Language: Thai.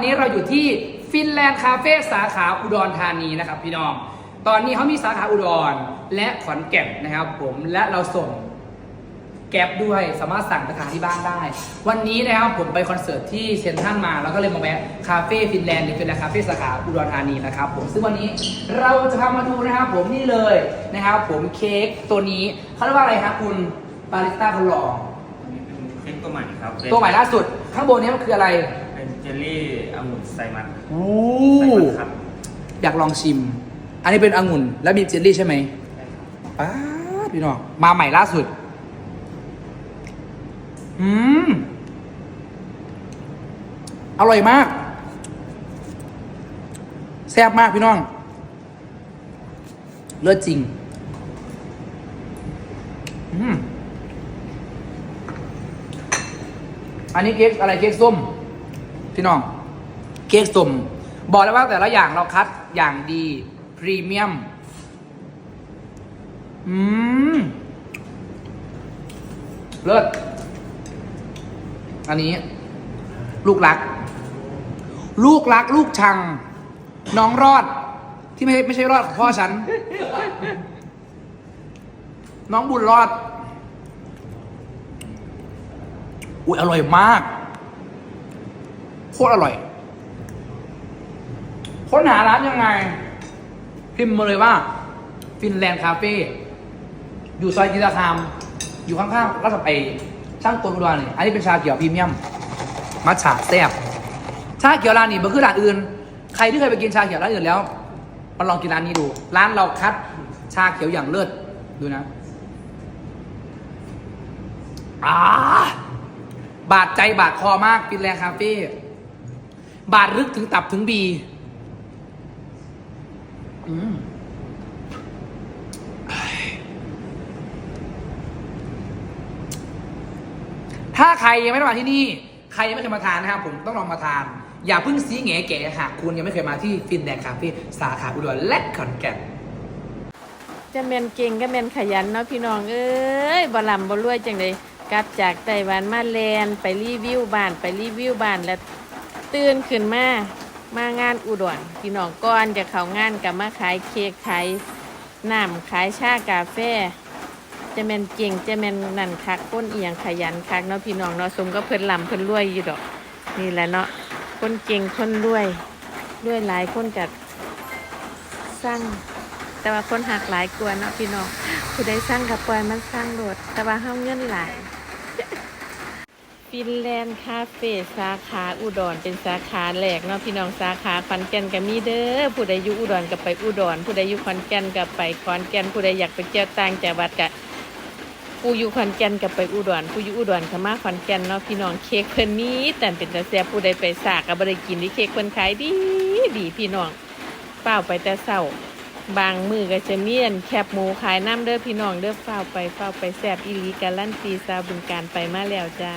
วันนี้เราอยู่ที่ฟินแลนด์คาเฟ่สาขาอุดรธานีนะครับพี่น้อง ตอนนี้เขามีสาขาอุดรและขอนแก่นนะครับ ผมและเราส่งแก๊ปด้วยสามารถสั่งไปทานที่บ้านได้ วันนี้นะครับผมไปคอนเสิร์ตที่เซนทรัลมา แล้วก็เลยมาแวะคาเฟ่ฟินแลนด์หรือฟินแลนด์คาเฟ่สาขาอุดรธานีนะครับผมซึ่งวันนี้เราจะพามาดูนะครับผมนี่เลยนะครับผมเค้กตัวนี้เขาเรียกว่าอะไรครับคุณบาริสต้าคนหล่ออันนี้เป็นเค้กตัวใหม่ครับเป็นตัวใหม่ล่าสุด ข้างบนนี้มันคืออะไรเป็นเจ ลลี่องุ่นไซมัสโอ้ไซมัสครับอยากลองชิม อันนี้เป็นองุ่นและมีเจลลี่ใช่ไหมใช่ครับป้าดพี่น้องมาใหม่ล่าสุด อืม อร่อยมาก แซ่บมากพี่น้อง เลิศจริง อืม อันนี้เค้กอะไรเค้กส้ม พี่น้อง เค้กส้มบอกแล้วว่าแต่ละอย่างเราคัดอย่างดี พรีเมียม อืม เลิศ อันนี้ ลูกรัก ลูกรัก ลูกชัง น้องรอด ที่ไม่ไม่ใช่รอดของพ่อฉัน น้องบุญรอด อุ้ยอร่อยมาก ตรอร่อย ค้นหาร้านยังไง พิมพ์มาเลยว่า ฟินแลนด์คาเฟ่อยู่ซอยกิตาคาม อยู่ข้างๆรัชไปช่างกลอุดรนี่อันนี้เป็นชาเขียวพรีเมียม มัทฉะแซ่บชาเขียวร้านนี้มันคือร้านอื่น ใครที่เคยไปกินชาเขียวร้านอื่นแล้วมาลองกินร้านนี้ดู ร้านเราคัดชาเขียวอย่างเลิศดูนะอ่าบาดใจบาดคอมากฟินแลนด์คาเฟ่ บาดลึกถึงตับถึงบีอืมถ้าใครยังไม่ได้มาที่นี่ ใครยังไม่เคยมาทานนะครับผมต้องลองมาทาน อย่าเพิ่งซีแง่แก่หากคุณยังไม่เคยมาที่ฟินแลนด์คาเฟ่สาขาอุดรและขอนแก่นจะแมนเก่งก็แมนขยันเนาะพี่น้องเอ้ยบ่ลำบ่รวยจังเลยกลับจากไต้หวันมาแลนด์ไปรีวิวบ้านไปรีวิวบ้านแล้ว ตื่นขึ้นมามางานอุดรพี่น้องก่อนจะเขางานกับมาขายเค้กขายน้ำขายชากาแฟจะแมนเก่งจะแมนนั่นคักก้นเอียงขยันคักเนาะพี่น้องเนาะสมก็เพิ่นลำเพิ่นรวยอยู่ดอก นี่แหละเนาะคนเก่งคนรวยรวยหลายคนกัดสร้างแต่ว่าคนหักหลายกว่าเนาะพี่น้องผู้ใดสร้างกับปล่อยมันสร้างโดดแต่ว่าเฮาเงินหลาย ฟินแลนด์คาเฟ่สาขาอุดรเป็นสาขาแรกเนาะพี่น้องสาขาขอนแก่นก็มีเด้อผู้ใดอยู่อุดรก็ไปอุดรผู้ใดอยู่ขอนแก่นก็ไปขอนแก่นผู้ใดอยากไปเที่ยวต่างจังหวัดก็ผู้อยู่ขอนแก่นก็ไปอุดรผู้อยู่อุดรก็มาขอนแก่นเนาะพี่น้องเค้กเพิ่นมีแต่เป็นตาแซ่บผู้ใดไปสากก็บ่ได้กินที่เค้กเพิ่นขายดีดีพี่น้องเป้าไปแต่เช้าบางมือก็จะเมียนแคบหมูขายน้ำเด้อพี่น้องเด้อเฝ้าไปเฝ้าไปแซบอีลีการลั่นตีซาบึงการไปมาแล้วจ้า